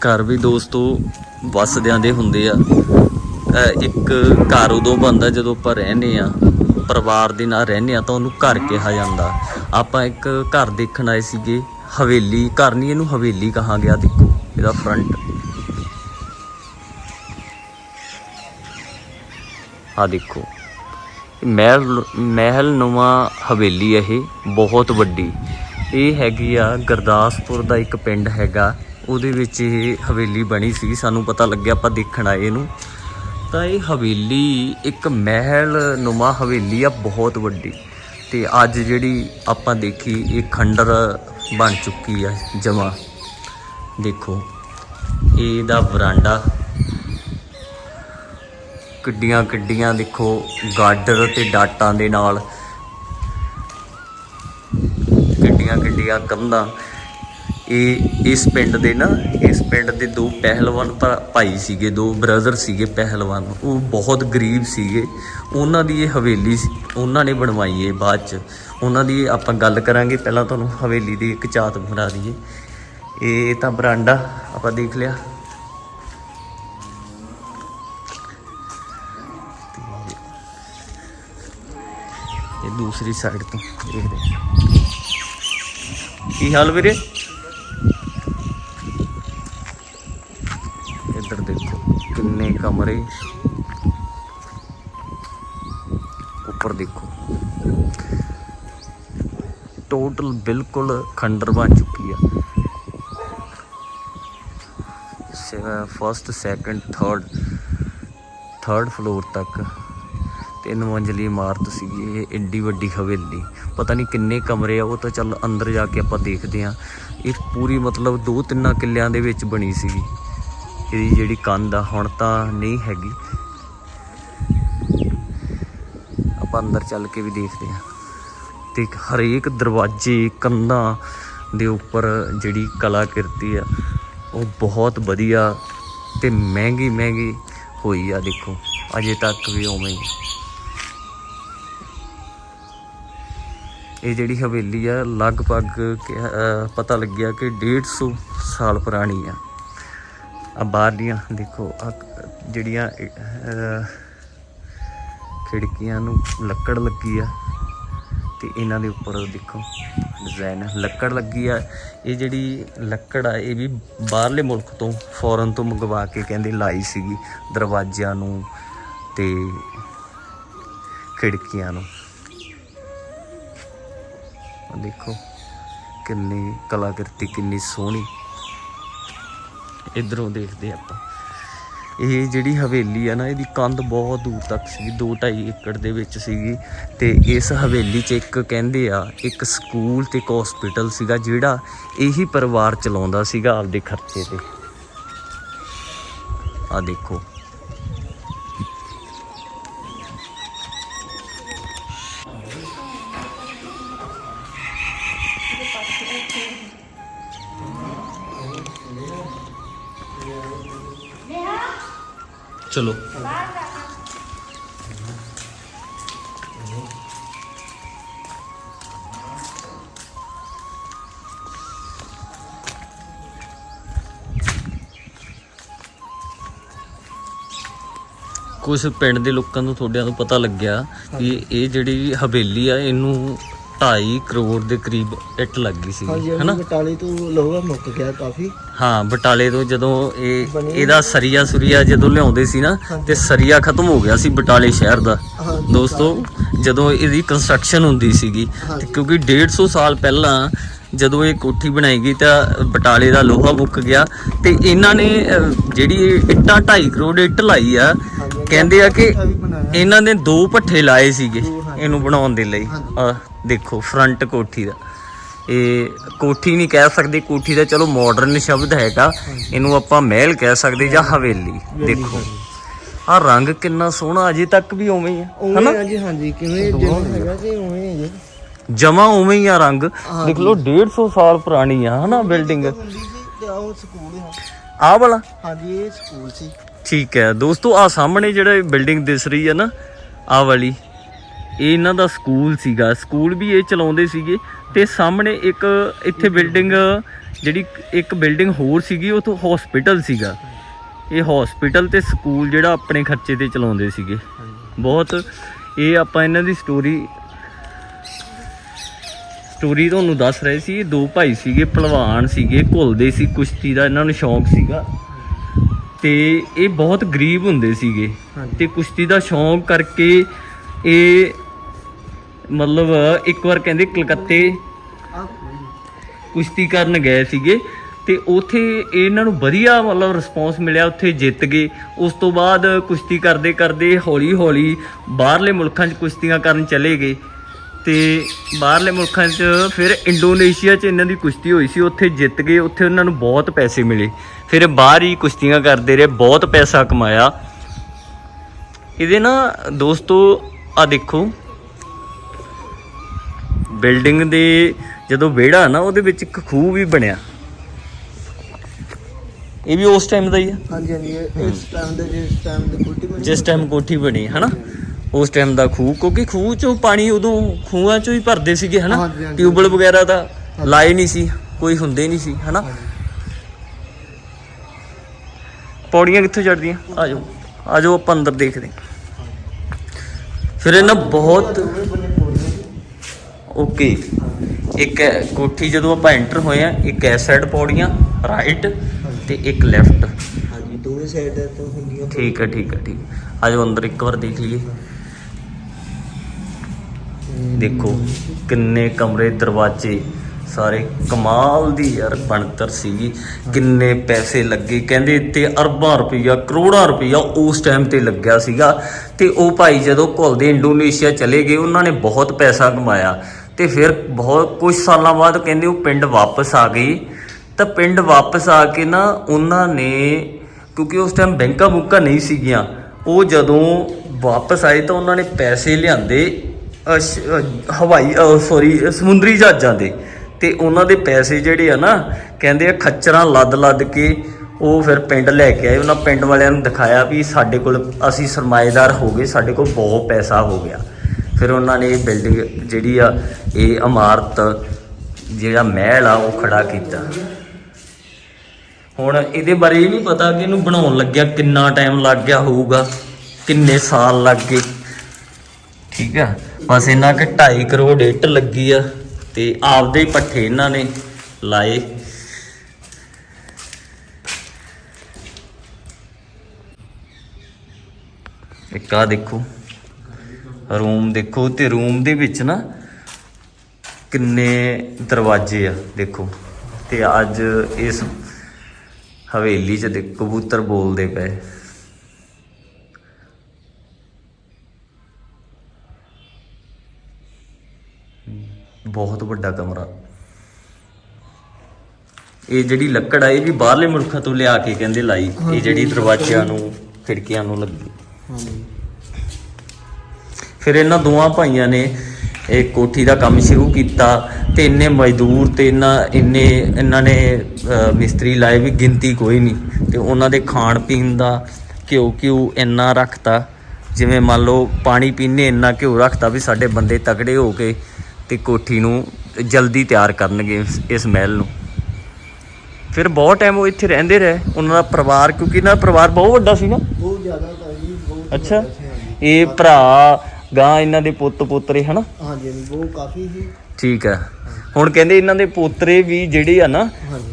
ਘਰ ਵੀ ਦੋਸਤੋ ਵਸਦਿਆਂ ਦੇ ਹੁੰਦੇ ਆ। ਇੱਕ ਘਰ ਉਦੋਂ ਬਣਦਾ ਜਦੋਂ ਆਪਾਂ ਰਹਿੰਦੇ ਆ, ਪਰਿਵਾਰ ਦੇ ਨਾਲ ਰਹਿੰਦੇ ਆ ਤਾਂ ਉਹਨੂੰ ਘਰ ਕਿਹਾ ਜਾਂਦਾ। ਆਪਾਂ ਇੱਕ ਘਰ ਦੇਖਣ ਆਏ ਸੀਗੇ, ਹਵੇਲੀ, ਘਰ ਨਹੀਂ ਇਹਨੂੰ ਹਵੇਲੀ ਕਹਾ ਗਿਆ, ਦੇਖੋ, ਇਹਦਾ ਫਰੰਟ ਆ ਦੇਖੋ, ਮਹਿਲ ਮਹਿਲ ਨੁਮਾ ਹਵੇਲੀ ਇਹ, ਬਹੁਤ ਵੱਡੀ। ਇਹ ਹੈਗੀ ਆ ਗੁਰਦਾਸਪੁਰ ਦਾ ਇੱਕ ਪਿੰਡ ਹੈਗਾ। ਉਹਦੇ ਵਿੱਚ ਇਹ ਹਵੇਲੀ ਬਣੀ ਸੀ, ਸਾਨੂੰ ਪਤਾ ਲੱਗਿਆ ਆਪਾਂ ਦੇਖਣ ਆਏ ਇਹਨੂੰ ਤਾਂ ਇਹ ਹਵੇਲੀ ਇੱਕ ਮਹਿਲ ਨੁਮਾ ਹਵੇਲੀ ਆ, ਬਹੁਤ ਵੱਡੀ। ਤੇ ਅੱਜ ਜਿਹੜੀ ਆਪਾਂ ਦੇਖੀ, ਇਹ ਖੰਡਰ ਬਣ ਚੁੱਕੀ ਆ ਜਮਾ। ਦੇਖੋ, ਇਹਦਾ ਵਰਾਂਡਾ। ਕਿੱਡੀਆਂ ਕਿੱਡੀਆਂ ਦੇਖੋ, ਗਾਡਰ ਤੇ ਡਾਟਾਂ ਦੇ ਨਾਲ। ਕਿੱਡੀਆਂ ਕਿੱਡੀਆਂ ਕੰਧਾਂ। ਇਹ, ਇਸ ਪਿੰਡ ਦੇ ਨਾ, ਇਸ ਪਿੰਡ ਦੇ ਦੋ ਪਹਿਲਵਾਨ ਭਰਾ- ਭਾਈ ਸੀਗੇ, ਦੋ ਬ੍ਰਦਰ ਸੀਗੇ ਪਹਿਲਵਾਨ। ਉਹ ਬਹੁਤ ਗਰੀਬ ਸੀਗੇ। ਉਹਨਾਂ ਦੀ ਇਹ ਹਵੇਲੀ ਉਹਨਾਂ ਨੇ ਬਣਵਾਈ ਹੈ ਬਾਅਦ ਚ। ਉਹਨਾਂ ਦੀ ਆਪਾਂ ਗੱਲ ਕਰਾਂਗੇ, ਪਹਿਲਾਂ ਤੁਹਾਨੂੰ ਹਵੇਲੀ ਦੀ ਇੱਕ ਝਾਤ ਬਣਾ ਦਈਏ। ਇਹ ਤਾਂ ਬਰਾਂਡਾ, ਆਪਾਂ ਦੇਖ ਲਿਆ। ਇਹ ਦੂਸਰੀ ਸਾਈਡ ਤੋਂ ਦੇਖਦੇ ਕੀ ਹਾਲ ਵੀਰੇ? ਇੱਧਰ ਦੇਖੋ ਕਿੰਨੇ ਕਮਰੇ। ਉੱਪਰ ਦੇਖੋ। ਟੋਟਲ ਬਿਲਕੁਲ ਖੰਡਰ ਬਣ ਚੁੱਕੀ ਆ। First second third third floor ਤੱਕ ਤਿੰਨ ਮੰਜ਼ਲੀ ਇਮਾਰਤ ਸੀਗੀ। ਇਹ ਏਡੀ ਵੱਡੀ ਹਵੇਲੀ। ਪਤਾ ਨਹੀਂ ਕਿੰਨੇ ਕਮਰੇ ਆ, ਉਹ ਤਾਂ ਚੱਲ ਅੰਦਰ ਜਾ ਕੇ ਆਪਾਂ ਦੇਖਦੇ ਆ। ਇਹ ਪੂਰੀ ਮਤਲਬ ਦੋ ਤਿੰਨਾਂ ਕਿੱਲਿਆਂ ਦੇ ਵਿੱਚ ਬਣੀ ਸੀਗੀ। ਇਹਦੀ ਜਿਹੜੀ ਕੰਧ ਆ, ਹੁਣ ਤਾਂ ਨਹੀਂ ਹੈਗੀ। ਆਪਾਂ ਅੰਦਰ ਚੱਲ ਕੇ ਵੀ ਦੇਖਦੇ ਆ ਤੇ ਹਰੇਕ ਦਰਵਾਜ਼ੇ, ਕੰਧਾਂ ਦੇ ਉੱਪਰ ਜਿਹੜੀ ਕਲਾਕ੍ਰਿਤੀ ਆ, ਉਹ ਬਹੁਤ ਵਧੀਆ ਤੇ ਮਹਿੰਗੀ ਮਹਿੰਗੀ ਹੋਈ ਆ, ਦੇਖੋ। ਅਜੇ ਤੱਕ ਵੀ ਉਵੇਂ ਹੀ ਇਹ ਜਿਹੜੀ ਹਵੇਲੀ ਆ, ਲਗਭਗ ਪਤਾ ਲੱਗਿਆ ਕਿ 150 ਸਾਲ ਪੁਰਾਣੀ ਆ। ਆ ਬਾਹਰਲੀਆਂ ਦੇਖੋ ਆ ਜਿਹੜੀਆਂ ਖਿੜਕੀਆਂ ਨੂੰ ਲੱਕੜ ਲੱਗੀ ਆ ਤੇ ਇਹਨਾਂ ਦੇ ਉੱਪਰ ਦੇਖੋ ਡਿਜ਼ਾਈਨ ਲੱਕੜ ਲੱਗੀ ਆ। ਇਹ ਜਿਹੜੀ ਲੱਕੜ ਆ, ਇਹ ਵੀ ਬਾਹਰਲੇ ਮੁਲਕ ਤੋਂ ਫੋਰਨ ਤੋਂ ਮੰਗਵਾ ਕੇ ਕਹਿੰਦੇ ਲਾਈ ਸੀਗੀ, ਦਰਵਾਜ਼ਿਆਂ ਨੂੰ ਤੇ ਖਿੜਕੀਆਂ ਨੂੰ। ਆ ਦੇਖੋ, ਕਿੰਨੀ ਕਲਾਕ੍ਰਿਤੀ, ਕਿੰਨੀ ਸੋਹਣੀ। ਇਧਰੋਂ ਦੇਖਦੇ ਆਪਾਂ। ਇਹ ਜਿਹੜੀ ਹਵੇਲੀ ਆ ਨਾ, ਇਹਦੀ ਕੰਧ ਬਹੁਤ ਦੂਰ ਤੱਕ ਸੀ 2.5 ਏਕੜ ਦੇ ਵਿੱਚ ਸੀਗੀ। ਤੇ ਇਸ ਹਵੇਲੀ 'ਚ ਇੱਕ ਕਹਿੰਦੇ ਆ, ਇੱਕ ਸਕੂਲ ਤੇ ਇੱਕ ਹਸਪੀਟਲ ਸੀਗਾ, ਜਿਹੜਾ ਇਹੀ ਪਰਿਵਾਰ ਚਲਾਉਂਦਾ ਸੀਗਾ ਆਪਦੇ ਖਰਚੇ ਤੇ। ਆ ਦੇਖੋ ਚਲੋ। ਕੁਝ ਪਿੰਡ ਦੇ ਲੋਕਾਂ ਨੂੰ ਤੁਹਾਡਿਆਂ ਨੂੰ ਪਤਾ ਲੱਗਿਆ ਕਿ ਇਹ ਜਿਹੜੀ ਹਵੇਲੀ ਆ, ਇਹਨੂੰ 2.5 ਕਰੋੜ ਦੇ ਕਰੀਬ ਇੱਟ ਲੱਗੀ ਸੀ ਹਾਂਜੀ ਹਨਾ ਬਟਾਲੇ ਤੋਂ ਲੋਹਾ ਮੁੱਕ ਗਿਆ ਕਾਫੀ ਹਾਂ ਬਟਾਲੇ ਤੋਂ ਜਦੋਂ ਇਹ ਇਹਦਾ ਸਰੀਆ ਸੁਰੀਆ ਜਦੋਂ ਲਿਆਉਂਦੇ ਸੀ ਨਾ ਤੇ ਸਰੀਆ ਖਤਮ ਹੋ ਗਿਆ ਸੀ ਬਟਾਲੇ ਸ਼ਹਿਰ ਦਾ ਦੋਸਤੋ ਜਦੋਂ ਇਹਦੀ ਕੰਸਟਰਕਸ਼ਨ ਹੁੰਦੀ ਸੀਗੀ। ਕਿਉਂਕਿ 150 ਸਾਲ ਪਹਿਲਾਂ ਜਦੋਂ ਇਹ ਕੋਠੀ ਬਣਾਈ ਗਈ ਤਾਂ ਬਟਾਲੇ ਦਾ ਲੋਹਾ ਮੁੱਕ ਗਿਆ ਤੇ ਇਹਨਾਂ ਨੇ ਜਿਹੜੀ ਇੱਟਾਂ 2.5 ਕਰੋੜ ਇੱਟ ਲਾਈ ਆ। ਕਹਿੰਦੇ ਆ ਕਿ। ਇਹਨਾਂ ਨੇ ਦੋ ਪੱਠੇ ਲਾਏ ਸੀਗੇ। ਇਹਨੂੰ ਬਣਾਉਣ ਦੇ ਲਈ। ਆਹ ਦੇਖੋ ਫਰੰਟ ਕੋਠੀ ਦਾ। ਇਹ ਕੋਠੀ ਨਹੀਂ ਕਹਿ ਸਕਦੇ ਕੋਠੀ ਦਾ ਚਲੋ ਮਾਡਰਨ ਸ਼ਬਦ ਹੈਗਾ। ਇਹਨੂੰ ਆਪਾਂ ਮਹਿਲ ਕਹਿ ਸਕਦੇ ਜਾਂ ਹਵੇਲੀ। ਦੇਖੋ। ਆ ਰੰਗ ਕਿੰਨਾ ਸੋਹਣਾ ਅਜੇ ਤੱਕ ਵੀ ਉਵੇਂ ਹੀ ਆ ਉਵੇਂ ਹਾਂਜੀ ਹਾਂਜੀ ਕਿਵੇਂ ਜਿਵੇਂ ਹੈਗਾ ਕਿ ਉਵੇਂ ਹੀ ਹੈ ਜਮਾ ਉਵੇਂ ਹੀ ਆ ਰੰਗ। ਦੇਖ ਲਓ 150 ਸਾਲ ਪੁਰਾਣੀ ਆ ਹਨਾ ਬਿਲਡਿੰਗ ਹੁੰਦੀ ਸੀ ਤੇ ਆਹ ਸਕੂਲ ਹੈ ਆਹ ਵਾਲਾ? ਹਾਂਜੀ ਇਹ ਸਕੂਲ ਸੀ। ਠੀਕ ਹੈ। ਦੋਸਤੋ ਆ ਸਾਹਮਣੇ ਜਿਹੜਾ ਬਿਲਡਿੰਗ ਦਿਸ ਰਹੀ ਹੈ ਨਾ ਆਹ ਵਾਲੀ। ਇਹ ਇਹਨਾਂ ਦਾ ਸਕੂਲ ਸੀਗਾ। ਸਕੂਲ ਵੀ ਇਹ ਚਲਾਉਂਦੇ ਸੀਗੇ ਤੇ ਸਾਹਮਣੇ ਇੱਕ ਇੱਥੇ ਬਿਲਡਿੰਗ ਜਿਹੜੀ ਇੱਕ ਬਿਲਡਿੰਗ ਹੋਰ ਸੀਗੀ ਉਹ ਤੋਂ ਹਸਪੀਟਲ ਸੀਗਾ। ਇਹ ਹਸਪੀਟਲ ਤੇ ਸਕੂਲ ਜਿਹੜਾ ਆਪਣੇ ਖਰਚੇ ਤੇ ਚਲਾਉਂਦੇ ਸੀਗੇ। ਬਹੁਤ ਇਹ ਆਪਾਂ ਇਹਨਾਂ ਦੀ ਸਟੋਰੀ ਸਟੋਰੀ ਤੁਹਾਨੂੰ ਦੱਸ ਰਹੇ ਸੀ ਇਹ ਦੋ ਭਾਈ ਸੀਗੇ ਪਹਿਲਵਾਨ ਸੀਗੇ ਘੁਲਦੇ ਸੀ ਕੁਸ਼ਤੀ ਦਾ ਇਹਨਾਂ ਨੂੰ ਸ਼ੌਂਕ ਸੀਗਾ। ਤੇ ਇਹ ਬਹੁਤ ਗਰੀਬ ਹੁੰਦੇ ਸੀਗੇ। ਤੇ ਕੁਸ਼ਤੀ ਦਾ ਸ਼ੌਂਕ ਕਰਕੇ ਇਹ ਮਤਲਬ ਇੱਕ ਵਾਰ ਕਹਿੰਦੇ ਕਲਕੱਤੇ ਕੁਸ਼ਤੀ ਕਰਨ ਗਏ ਸੀਗੇ ਤੇ ਉਥੇ ਇਹਨਾਂ ਨੂੰ ਵਧੀਆ ਮਤਲਬ ਰਿਸਪੌਂਸ ਮਿਲਿਆ, ਉੱਥੇ ਜਿੱਤ ਗਏ। ਉਸ ਤੋਂ ਬਾਅਦ ਕੁਸ਼ਤੀ ਕਰਦੇ ਕਰਦੇ ਹੌਲੀ ਹੌਲੀ ਬਾਹਰਲੇ ਮੁਲਕਾਂ 'ਚ ਕੁਸ਼ਤੀਆਂ ਕਰਨ ਚਲੇ ਗਏ ਤੇ ਬਾਹਰਲੇ ਮੁਲਕਾਂ 'ਚ ਫਿਰ ਇੰਡੋਨੇਸ਼ੀਆ 'ਚ ਇਹਨਾਂ ਦੀ ਕੁਸ਼ਤੀ ਹੋਈ ਸੀ, ਉੱਥੇ ਜਿੱਤ ਗਏ, ਉੱਥੇ ਉਹਨਾਂ ਨੂੰ ਬਹੁਤ ਪੈਸੇ ਮਿਲੇ। ਫਿਰ ਬਾਹਰ ਹੀ ਕੁਸ਼ਤੀਆਂ ਕਰਦੇ ਰਹੇ, ਬਹੁਤ ਪੈਸਾ ਕਮਾਇਆ। ਇਹਦੇ ਨਾ ਦੋਸਤੋ ਆ ਦੇਖੋ ਬਿਲਡਿੰਗ ਦੇ ਜਦੋਂ ਵਿਹੜਾ ਨਾ ਉਹਦੇ ਵਿੱਚ ਇੱਕ ਖੂਹ ਵੀ ਬਣਿਆ। ਇਹ ਵੀ ਉਸ ਟਾਈਮ ਦਾ ਹੀ ਆ? ਹਾਂਜੀ ਹਾਂਜੀ ਇਹ ਇਸ ਟਾਈਮ ਦੇ ਜਿਸ ਟਾਈਮ ਦੇ ਕੁੱਟੀ ਬਣੀ। ਜਿਸ ਟਾਈਮ ਕੋਠੀ ਬਣੀ ਹਨਾ? ਉਸ ਟਾਈਮ ਦਾ ਖੂਹ ਕਿਉਂਕਿ ਖੂਹ ਚੋਂ ਪਾਣੀ ਉਦੋਂ ਖੂਹਾਂ ਚੋਂ ਹੀ ਭਰਦੇ ਸੀਗੇ ਹਨਾ। ਟਿਊਬਲ ਵਗੈਰਾ ਦਾ ਲਾਏ ਨਹੀਂ ਸੀ ਕੋਈ ਹੁੰਦੇ ਨਹੀਂ ਸੀ ਹਨਾ? ਪੌੜੀਆਂ ਕਿੱਥੋਂ ਚੜਦੀਆਂ ਆ ਜਾਓ ਆ ਜਾਓ ਆਪਾਂ ਅੰਦਰ ਦੇਖਦੇ। ਫਿਰ ਇਹਨਾਂ ਬਹੁਤ। ਓਕੇ। ਇੱਕ ਕੋਠੀ ਜਦੋਂ ਆਪਾਂ ਐਂਟਰ ਹੋਏ ਆ ਇੱਕ ਐਸ ਸਾਈਡ ਪੌੜੀਆਂ ਰਾਈਟ ਤੇ ਇੱਕ ਲੈਫਟ ਹਾਂਜੀ ਦੋਵੇਂ ਸਾਈਡ ਤੋਂ ਹੁੰਦੀਆਂ ਠੀਕ ਹੈ ਠੀਕ ਹੈ ਠੀਕ ਆ ਜਾਓ ਅੰਦਰ ਇੱਕ ਵਾਰ ਦੇਖ ਲਈਏ। ਦੇਖੋ ਕਿੰਨੇ ਕਮਰੇ ਦਰਵਾਜ਼ੇ ਸਾਰੇ ਕਮਾਲ ਦੀ ਯਾਰ ਬਣਤਰ ਸੀਗੀ। ਕਿੰਨੇ ਪੈਸੇ ਲੱਗੇ। ਕਹਿੰਦੇ ਇੱਥੇ ਅਰਬਾਂ ਰੁਪਈਆ ਕਰੋੜਾਂ ਰੁਪਈਆ ਉਸ ਟਾਈਮ ਤੇ ਲੱਗਿਆ ਸੀਗਾ। ਤੇ ਉਹ ਭਾਈ ਜਦੋਂ ਘੁਲਦੇ ਇੰਡੋਨੇਸ਼ੀਆ ਚਲੇ ਗਏ ਉਹਨਾਂ ਨੇ ਬਹੁਤ ਪੈਸਾ ਕਮਾਇਆ। ਤੇ ਫਿਰ ਬਹੁਤ ਕੁਝ ਸਾਲਾਂ ਬਾਅਦ ਕਹਿੰਦੇ ਉਹ ਪਿੰਡ ਵਾਪਸ ਆ ਗਈ। ਤਾਂ ਪਿੰਡ ਵਾਪਸ ਆ ਕੇ ਨਾ ਉਹਨਾਂ ਨੇ, ਕਿਉਂਕਿ ਉਸ ਟਾਈਮ ਬੈਂਕਾਂ ਬੁੱਕਾਂ ਨਹੀਂ ਸੀਗੀਆਂ, ਉਹ ਜਦੋਂ ਵਾਪਸ ਆਏ ਤਾਂ ਉਹਨਾਂ ਨੇ ਪੈਸੇ ਲਿਆਂਦੇ ਹਵਾਈ ਸੌਰੀ ਸਮੁੰਦਰੀ ਜਹਾਜ਼ਾਂ ਦੇ। ਤੇ ਉਹਨਾਂ ਦੇ ਪੈਸੇ ਜਿਹੜੇ ਆ ਨਾ, ਕਹਿੰਦੇ ਆ ਖੱਚਰਾਂ ਲੱਦ ਲੱਦ ਕੇ ਉਹ ਫਿਰ ਪਿੰਡ ਲੈ ਕੇ ਆਏ। ਉਹਨਾਂ ਪਿੰਡ ਵਾਲਿਆਂ ਨੂੰ ਦਿਖਾਇਆ ਵੀ ਸਾਡੇ ਕੋਲ ਅਸੀਂ ਸਰਮਾਏਦਾਰ ਹੋ ਗਏ, ਸਾਡੇ ਕੋਲ ਬਹੁਤ ਪੈਸਾ ਹੋ ਗਿਆ। ਫਿਰ ਉਹਨਾਂ ਨੇ ਇਹ ਬਿਲਡਿੰਗ ਜਿਹੜੀ ਆ, ਇਹ ਇਮਾਰਤ, ਜਿਹੜਾ ਮਹਿਲ ਆ, ਉਹ ਖੜਾ ਕੀਤਾ। ਹੁਣ ਇਹਦੇ ਬਾਰੇ ਇਹ ਨਹੀਂ ਪਤਾ ਕਿ ਇਹਨੂੰ ਬਣਾਉਣ ਲੱਗਿਆ, ਕਿੰਨਾ ਟਾਈਮ ਲੱਗ ਗਿਆ ਹੋਊਗਾ, ਕਿੰਨੇ ਸਾਲ ਲੱਗ ਗਏ। ਠੀਕ ਆ? ਬਸ ਇਹਨਾਂ ਕਿ 2.5 ਕਰੋੜ ਇੱਟ ਲੱਗੀ ਆ ਤੇ ਆਪਦੇ ਹੀ ਪੱਠੇ ਇਹਨਾਂ ਨੇ ਲਾਏ। ਇੱਕ ਆ ਦੇਖੋ। ਰੂਮ ਦੇਖੋ ਤੇ ਰੂਮ ਦੇ ਵਿੱਚ ਨਾ ਕਿੰਨੇ ਦਰਵਾਜ਼ੇ ਆ ਦੇਖੋ। ਤੇ ਅੱਜ ਇਸ ਹਵੇਲੀ 'ਚ ਦੇ ਕਬੂਤਰ ਬੋਲਦੇ ਪਏ। ਬਹੁਤ ਵੱਡਾ ਕਮਰਾ। ਇਹ ਜਿਹੜੀ ਲੱਕੜ ਆ ਇਹ ਵੀ ਬਾਹਰਲੇ ਮੁਲਕਾਂ ਤੋਂ ਲਿਆ ਕੇ ਕਹਿੰਦੇ ਲਾਈ। ਇਹ ਜਿਹੜੀ ਦਰਵਾਜ਼ਿਆਂ ਨੂੰ ਖਿੜਕੀਆਂ ਨੂੰ ਲੱਗੀ। ਹਾਂਜੀ। ਫਿਰ ਇਹਨਾਂ ਦੋਵਾਂ ਭਾਈਆਂ ਨੇ ਇਹ ਕੋਠੀ ਦਾ ਕੰਮ ਸ਼ੁਰੂ ਕੀਤਾ ਤੇ ਇੰਨੇ ਮਜ਼ਦੂਰ ਤੇ ਇਹਨਾਂ ਇੰਨੇ ਇਹਨਾਂ ਨੇ ਮਿਸਤਰੀ ਲਾਏ ਵੀ ਗਿਣਤੀ ਕੋਈ ਨਹੀਂ ਤੇ ਉਹਨਾਂ ਦੇ ਖਾਣ ਪੀਣ ਦਾ ਘਿਓ ਘਿਓ ਇੰਨਾ ਰੱਖਤਾ ਜਿਵੇਂ ਮੰਨ ਲਓ ਪਾਣੀ ਪੀਣੇ ਇੰਨਾ ਘਿਓ ਰੱਖਤਾ ਵੀ ਸਾਡੇ ਬੰਦੇ ਤਕੜੇ ਹੋ ਕੇ ਤੇ ਕੋਠੀ ਨੂੰ ਜਲਦੀ ਤਿਆਰ ਕਰਨਗੇ ਇਸ- ਮਹਿਲ ਨੂੰ। ਫਿਰ ਬਹੁਤ ਟਾਈਮ ਉਹ ਇੱਥੇ ਰਹਿੰਦੇ ਰਹੇ ਉਹਨਾਂ ਦਾ ਪਰਿਵਾਰ ਕਿਉਂਕਿ ਇਹਨਾਂ ਦਾ ਪਰਿਵਾਰ ਬਹੁਤ ਵੱਡਾ ਸੀ ਨਾ। ਬਹੁਤ ਜ਼ਿਆਦਾ ਤਾਂ ਜੀ ਬਹੁਤ ਅੱਛਾ। ਇਹ ਭਰਾ ਗਾਂ ਇਹਨਾਂ ਦੇ ਪੁੱਤ ਪੋਤਰੇ ਹਨਾ? ਹਾਂਜੀ ਬਹੁਤ ਕਾਫੀ ਸੀ। ਠੀਕ ਹੈ। ਹੁਣ ਕਹਿੰਦੇ ਇਹਨਾਂ ਦੇ ਪੋਤਰੇ ਵੀ ਜਿਹੜੇ ਆ ਨਾ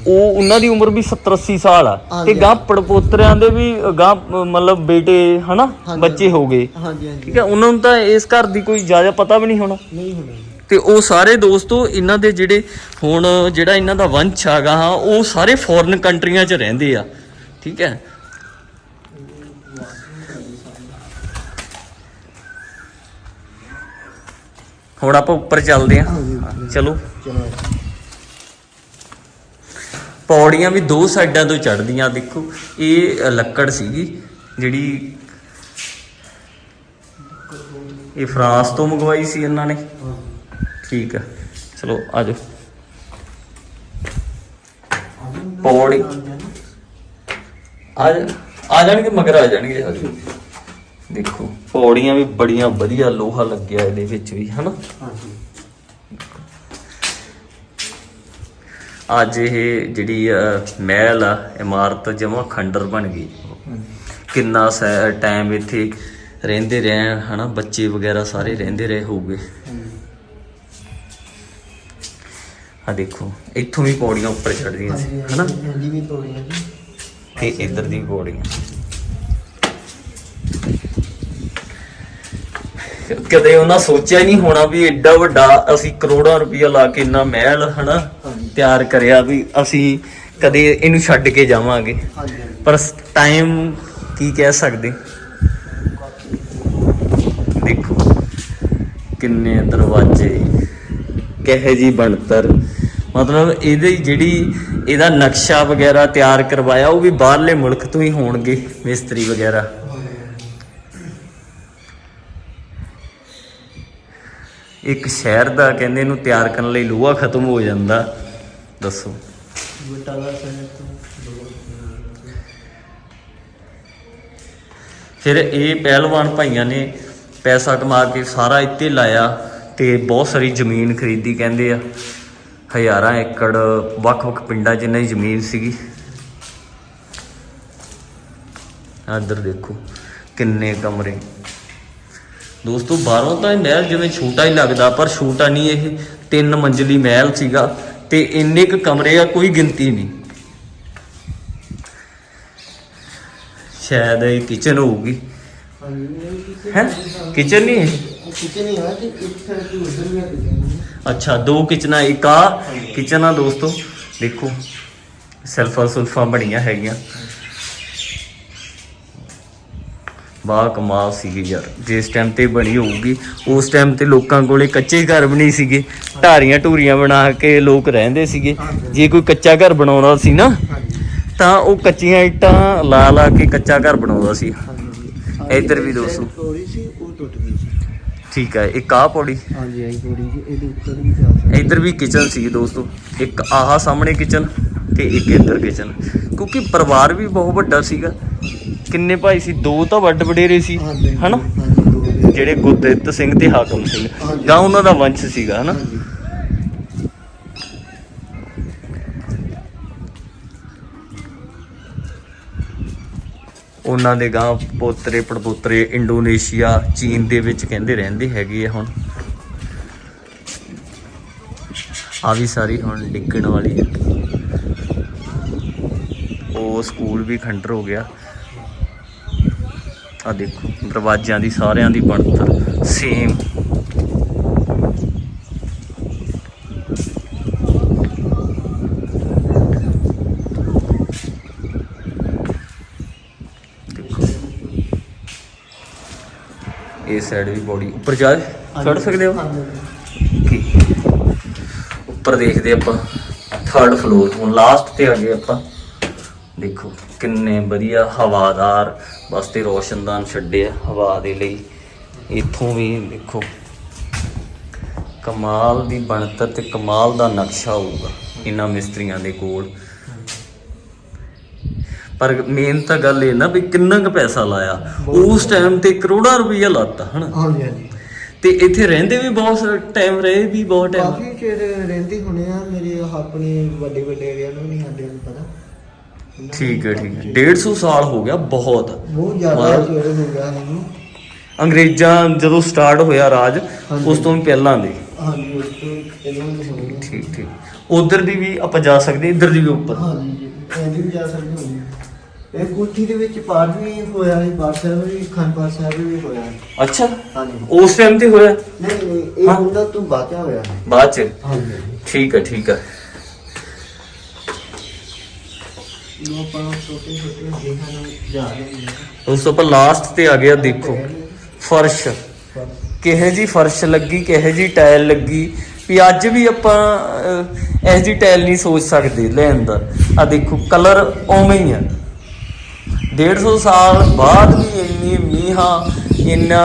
ਉਹ ਉਹਨਾਂ ਦੀ ਉਮਰ ਵੀ 70 80 ਸਾਲ ਆ। ਤੇ ਗਾਂ ਪੜਪੋਤਰਿਆਂ ਦੇ ਵੀ ਗਾਂ ਮਤਲਬ ਬੇਟੇ ਹਨਾ। ਬੱਚੇ ਹੋ ਗਏ। ਹਾਂਜੀ ਹਾਂਜੀ। ਠੀਕ ਹੈ ਉਹਨਾਂ ਨੂੰ ਤਾਂ ਇਸ ਘਰ ਦੀ ਕੋਈ ਜ਼ਿਆਦਾ ਪਤਾ ਵੀ ਨਹੀਂ ਹੋਣਾ। ਨਹੀਂ ਹੋਣਾ ਜੀ। ਤੇ ਉਹ ਸਾਰੇ ਦੋਸਤੋ ਇਹਨਾਂ ਦੇ ਜਿਹੜੇ ਹੁਣ ਜਿਹੜਾ ਇਹਨਾਂ ਦਾ ਵੰਸ਼ ਹਾਂ ਉਹ ਸਾਰੇ ਫੋਰਨ ਕੰਟਰੀਆਂ 'ਚ ਰਹਿੰਦੇ ਆ। ਠੀਕ ਹੈ ਹੁਣ ਆਪਾਂ ਉੱਪਰ ਚੱਲਦੇ ਹਾਂਜੀ, ਹਾਂ। ਚਲੋ। ਪੌੜੀਆਂ ਵੀ ਦੋ ਸਾਈਡਾਂ ਤੋਂ ਚੜ੍ਹਦੀਆਂ ਦੇਖੋ ਇਹ ਲੱਕੜ ਸੀਗੀ ਜਿਹੜੀ ਇਹ ਫਰਾਂਸ ਤੋਂ ਮੰਗਵਾਈ ਸੀ ਇਹਨਾਂ ਨੇ। ਠੀਕ ਹੈ ਚਲੋ ਆਜੋ ਪੌੜੀ। ਆ ਆ ਜਾਣਗੇ ਮਗਰ ਆ ਜਾਣਗੇ। ਆਜੋ ਦੇਖੋ ਪੌੜੀਆਂ ਵੀ ਬੜੀਆਂ ਵਧੀਆ ਲੋਹਾ ਲੱਗਿਆ ਇਹਦੇ ਵਿੱਚ ਵੀ ਹਨਾ? ਹਾਂਜੀ। ਅੱਜ ਇਹ ਜਿਹੜੀ ਮਹਿਲ ਆ ਇਮਾਰਤ ਜਮਾ ਖੰਡਰ ਬਣ ਗਈ। ਕਿੰਨਾ ਟਾਈਮ ਇੱਥੇ ਰਹਿੰਦੇ ਰਹੇ ਹਨਾ? ਬੱਚੇ ਵਗੈਰਾ ਸਾਰੇ ਰਹਿੰਦੇ ਰਹੇ ਹੋਊਗੇ। ਆ ਦੇਖੋ ਇੱਥੋਂ ਵੀ ਪੌੜੀਆਂ ਉੱਪਰ ਚੜਦੀਆਂ ਸੀ ਹਨਾ? ਹਾਂਜੀ ਵੀ ਪੌੜੀਆਂ ਜੀ। ਤੇ ਇੱਧਰ ਦੀ ਪੌੜੀਆਂ। ਕਦੇ ਉਹਨਾਂ ਸੋਚਿਆ ਹੀ ਨਹੀਂ ਹੋਣਾ ਵੀ ਐਡਾ ਵੱਡਾ ਅਸੀਂ ਕਰੋੜਾਂ ਰੁਪਈਆ ਲਾ ਕੇ ਇੰਨਾ ਮਹਿਲ ਹਨਾ ਤਿਆਰ ਕਰਿਆ ਵੀ ਅਸੀਂ ਕਦੇ ਇਹਨੂੰ ਛੱਡ ਕੇ ਜਾਵਾਂਗੇ। ਪਰ ਟਾਈਮ ਕੀ ਕਹਿ ਸਕਦੇ? ਦੇਖੋ ਕਿੰਨੇ ਦਰਵਾਜ਼ੇ ਕਹੇ ਜੀ ਬਣਤਰ। ਮਤਲਬ ਇਹਦੀ ਜਿਹੜੀ ਇਹਦਾ ਨਕਸ਼ਾ ਵਗੈਰਾ ਤਿਆਰ ਕਰਵਾਇਆ ਉਹ ਵੀ ਬਾਹਰਲੇ ਮੁਲਕ ਤੋਂ ਹੀ ਹੋਣਗੇ ਮਿਸਤਰੀ ਵਗੈਰਾ। ਇੱਕ ਸ਼ਹਿਰ ਦਾ ਕਹਿੰਦੇ ਇਹਨੂੰ ਤਿਆਰ ਕਰਨ ਲਈ ਲੋਹਾ ਖਤਮ ਹੋ ਜਾਂਦਾ। ਦੱਸੋ। ਫਿਰ ਇਹ ਪਹਿਲਵਾਨ ਭਾਈਆਂ ਨੇ ਪੈਸਾ ਕਮਾ ਕੇ ਸਾਰਾ ਇੱਥੇ ਲਾਇਆ ਤੇ ਬਹੁਤ ਸਾਰੀ ਜ਼ਮੀਨ ਖਰੀਦੀ ਕਹਿੰਦੇ ਆ। ਹਜ਼ਾਰਾਂ ਏਕੜ, ਵੱਖ-ਵੱਖ ਪਿੰਡਾਂ 'ਚ ਇਹਨਾਂ ਦੀ ਜ਼ਮੀਨ ਸੀਗੀ। ਆਹ ਇੱਧਰ ਦੇਖੋ, ਕਿੰਨੇ ਕਮਰੇ। ਦੋਸਤੋ ਬਾਹਰੋਂ ਤਾਂ ਇਹ ਮਹਿਲ ਜਿਵੇਂ ਛੋਟਾ ਹੀ ਲੱਗਦਾ ਪਰ ਛੋਟਾ ਨਹੀਂ ਇਹ। ਤਿੰਨ ਮੰਜ਼ਲੀ ਮਹਿਲ ਸੀਗਾ ਤੇ ਇੰਨੇ ਕੁ ਕਮਰੇ ਆ ਕੋਈ ਗਿਣਤੀ ਨਹੀਂ। ਸ਼ਾਇਦ ਇਹ ਕਿਚਨ ਹੋਊਗੀ। ਹੈ? ਕਿਚਨ ਨਹੀਂ ਹੈ ਕਿਚਨ ਹੀ ਹੈ ਤੇ ਇੱਕ ਸਾਈਡ ਤੋਂ ਉਧਰ ਵੀ ਆ ਅੱਛਾ ਦੋ ਕਿਚਨਾਂ ਇੱਕ ਆ। ਕਿਚਨ ਆ ਦੋਸਤੋ ਦੇਖੋ। ਸੈਲਫਾਂ ਸੁਲਫਾਂ ਬਣੀਆਂ ਹੈਗੀਆਂ। ਬਾ ਕਮਾਲ ਸੀਗੀ ਯਾਰ ਜਿਸ ਟਾਈਮ ਤੇ ਬਣੀ ਹੋਊਗੀ ਉਸ ਟਾਈਮ ਤੇ ਲੋਕਾਂ ਕੋਲੇ ਕੱਚੇ ਘਰ ਵੀ ਨਹੀਂ ਸੀਗੇ ਢਾਰੀਆਂ ਢੂਰੀਆਂ ਬਣਾ ਕੇ ਲੋਕ ਰਹਿੰਦੇ ਸੀਗੇ ਜੇ ਕੋਈ ਕੱਚਾ ਘਰ ਬਣਾਉਂਦਾ ਸੀ ਨਾ ਤਾਂ ਉਹ ਕੱਚੀਆਂ ਇੱਟਾਂ ਲਾ ਲਾ ਕੇ ਕੱਚਾ ਘਰ ਬਣਾਉਂਦਾ ਸੀ। ਇੱਧਰ ਵੀ ਦੋਸਤੋ। ਪੌੜੀ ਸੀ ਉਹ ਟੁੱਟ ਗਈ ਸੀ ਠੀਕ ਹੈ ਇੱਕ ਆ ਪੌੜੀ। ਹਾਂਜੀ ਆਈ ਪੌੜੀ ਜੀ ਇਹਦੇ ਉੱਤੇ ਵੀ ਜਾ ਸਕਦੇ ਇੱਧਰ ਵੀ ਕਿਚਨ ਸੀ ਦੋਸਤੋ ਇੱਕ ਆਹ ਸਾਹਮਣੇ ਕਿਚਨ ਤੇ ਇੱਕ ਇੱਧਰ ਕਿਚਨ ਕਿਉਂਕਿ ਪਰਿਵਾਰ ਵੀ ਬਹੁਤ ਵੱਡਾ ਸੀਗਾ। ਕਿੰਨੇ ਭਾਈ ਸੀ? ਦੋ ਤਾਂ ਵੱਡ ਵਡੇਰੇ ਸੀ ਹਨਾ? ਜਿਹੜੇ ਗੁਰਦਿੱਤ ਸਿੰਘ ਤੇ ਹਾਕਮ ਸਿੰਘ। ਗਾਂ ਉਹਨਾਂ ਦਾ ਵੰਸ਼ ਸੀਗਾ ਹਨਾ? ਉਹਨਾਂ ਦੇ ਗਾਂ ਪੋਤਰੇ ਪੜਪੋਤਰੇ ਇੰਡੋਨੇਸ਼ੀਆ ਚੀਨ ਦੇ ਵਿੱਚ ਕਹਿੰਦੇ ਰਹਿੰਦੇ ਹੈਗੇ ਆ ਹੁਣ। ਆ ਵੀ ਸਾਰੀ ਹੁਣ ਡਿੱਗਣ ਵਾਲੀ ਹੈ ਉਹ ਸਕੂਲ ਵੀ ਖੰਡਰ ਹੋ ਗਿਆ। ਆ ਦੇਖੋ ਦਰਵਾਜ਼ਿਆਂ ਦੀ ਸਾਰਿਆਂ ਦੀ ਬਣਤਰ ਸੇਮ ਇਹ ਸਾਈਡ ਵੀ ਬੋਡੀ ਉੱਪਰ ਜਾ ਚੜ ਸਕਦੇ ਹੋ? ਕੀ ਉੱਪਰ ਦੇਖਦੇ ਆਪਾਂ ਥਰਡ ਫਲੋਰ ਤੋਂ ਲਾਸਟ ਤੇ ਆ ਗਏ ਆਪਾਂ। ਦੇਖੋ। ਕਿੰਨੇ ਵਧੀਆ ਹਵਾਦਾਰ ਵਾਸਤੇ ਰੋਸ਼ਨਦਾਨ ਛੱਡਿਆ ਹਵਾ ਦੇ ਲਈ। ਇੱਥੋਂ ਵੀ ਦੇਖੋ ਕਮਾਲ ਦੀ ਬਣਤਰ ਤੇ ਕਮਾਲ ਦਾ ਨਕਸ਼ਾ ਹੋਊਗਾ ਇਹਨਾਂ ਮਿਸਤਰੀਆਂ ਦੇ ਕੋਲ। ਪਰ ਮੇਨ ਤਾਂ ਗੱਲ ਇਹ ਨਾ ਵੀ ਕਿੰਨਾ ਕੁ ਪੈਸਾ ਲਾਇਆ। ਉਸ ਟਾਈਮ ਤੇ ਕਰੋੜਾਂ ਰੁਪਈਆ ਲਾਤਾ ਹਨਾ? ਹਾਂਜੀ ਹਾਂਜੀ। ਤੇ ਇੱਥੇ ਰਹਿੰਦੇ ਵੀ ਬਹੁਤ ਟਾਈਮ ਰਹੇ ਵੀ ਬਹੁਤ ਟਾਈਮ ਕਾਫੀ ਚਿਰ ਰਹਿੰਦੇ ਹੋਣੇ ਆ ਮੇਰੇ ਆਪਣੇ ਵੱਡੇ ਵੱਡੇ ਏਰੀਆ ਨੂੰ ਨਹੀਂ ਸਾਡੇ ਨੂੰ ਪਤਾ। ਠੀਕ ਹੈ ਠੀਕ ਹੈ। 150 ਸਾਲ ਹੋ ਗਿਆ ਬਹੁਤ। ਬਹੁਤ ਜ਼ਿਆਦਾ ਮਤਲਬ ਚਿਰ ਹੋ ਗਿਆ ਮੈਨੂੰ ਅੰਗਰੇਜ਼ਾਂ ਜਦੋਂ ਸਟਾਰਟ ਹੋਇਆ ਰਾਜ। ਉਸ ਤੋਂ ਵੀ ਪਹਿਲਾਂ ਦੇ। ਹਾਂਜੀ ਉਸ ਤੋਂ ਪਹਿਲਾਂ ਵੀ ਹੋ ਗਿਆ ਠੀਕ ਠੀਕ। ਉਧਰ ਦੀ ਵੀ ਆਪਾਂ ਜਾ ਸਕਦੇ ਇੱਧਰ ਦੀ ਵੀ ਉੱਪਰ। ਹਾਂਜੀ ਜੀ ਇਹਦੀ ਵੀ ਜਾ ਸਕਦੇ ਹੋ। ਇਹ ਗੁੱਠੀ ਦੇ ਵਿੱਚ ਪਾਠ ਵੀ ਹੋਇਆ ਹੈ ਬਾਰ ਸਾਹਿਬ ਵੀ ਖਾਨਪਾਰ ਸਾਹਿਬ ਵੀ ਹੋਇਆ ਹੈ ਅੱਛਾ। ਹਾਂਜੀ। ਉਸ ਟਾਈਮ ਤੇ ਹੋਇਆ? ਨਹੀਂ ਨਹੀਂ ਇਹ ਹਾਂ। ਹੁੰਦਾ ਤੂੰ ਬਾਚਾ ਹੋਇਆ ਹੈ ਬਾਅਦ ਚ? ਹਾਂਜੀ। ਠੀਕ ਹੈ ਠੀਕ ਹੈ। ਲੋ ਪਾਉ ਛੋਟੇ ਛੋਟੇ ਦੇਖਾਂ ਨੂੰ ਜਾ ਰਹੇ ਨੇ ਉਸ ਤੋਂ ਆਪਾਂ ਲਾਸਟ ਤੇ ਆ ਗਿਆ ਦੇਖੋ। ਫਰਸ਼। ਕਿਹੇ ਜੀ ਫਰਸ਼ ਲੱਗੀ ਕਿਹੇ ਜੀ ਟਾਇਲ ਲੱਗੀ ਵੀ ਅੱਜ ਵੀ ਆਪਾਂ ਇਹੋ ਜੀ ਟਾਇਲ ਨਹੀਂ ਸੋਚ ਸਕਦੇ ਲੈਣ ਦਾ। ਆ ਦੇਖੋ ਕਲਰ ਉਵੇਂ ਹੀ ਆ। 150 ਸਾਲ ਬਾਅਦ ਵੀ ਇੰਨੀ ਮੀਂਹਾਂ ਇੰਨਾ